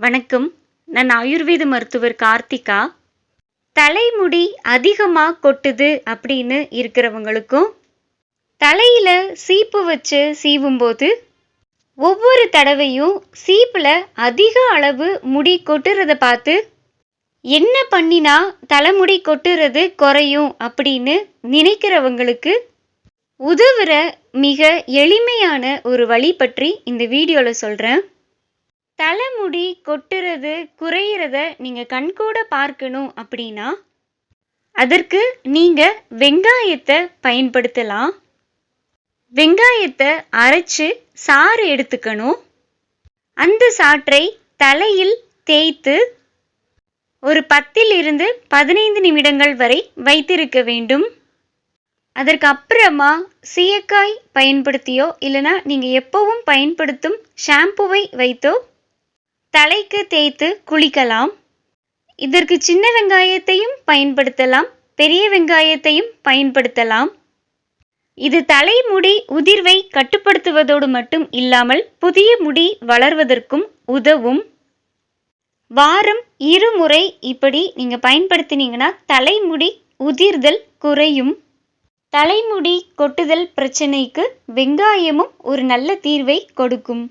வணக்கம். நான் ஆயுர்வேத மருத்துவர் கார்த்திகா. தலைமுடி அதிகமாக கொட்டுது அப்படின்னு இருக்கிறவங்களுக்கும் தலையில் சீப்பு வச்சு சீவும்போது ஒவ்வொரு தடவையும் சீப்பில் அதிக அளவு முடி கொட்டுறத பார்த்து என்ன பண்ணினா தலைமுடி கொட்டுறது குறையும் அப்படின்னு நினைக்கிறவங்களுக்கு உதவுற மிக எளிமையான ஒரு வழி பற்றி இந்த வீடியோவில் சொல்கிறேன் தலைமுடி கொட்டுறது குறையிறத நீங்கள் கண்கூட பார்க்கணும் அப்படின்னா அதற்கு நீங்கள் வெங்காயத்தை பயன்படுத்தலாம். வெங்காயத்தை அரைச்சு சாறு எடுத்துக்கணும். அந்த சாற்றை தலையில் தேய்த்து ஒரு பத்தில் இருந்து பதினைந்து நிமிடங்கள் வரை வைத்திருக்க வேண்டும். அதற்கு அப்புறமா சீயக்காய் பயன்படுத்தியோ இல்லைனா நீங்கள் எப்பவும் பயன்படுத்தும் ஷாம்புவை வைத்தோ தலைக்கு தேய்த்து குளிக்கலாம். இதற்கு சின்ன வெங்காயத்தையும் பயன்படுத்தலாம். பெரிய வெங்காயத்தையும் பயன்படுத்தலாம். இது தலைமுடி உதிர்வை கட்டுப்படுத்துவதோடு மட்டும் இல்லாமல் புதிய முடி வளர்வதற்கும் உதவும். வாரம் இருமுறை இப்படி நீங்கள் பயன்படுத்தினீங்கன்னா தலைமுடி உதிர்தல் குறையும். தலைமுடி கொட்டுதல் பிரச்சனைக்கு வெங்காயமும் ஒரு நல்ல தீர்வை கொடுக்கும்.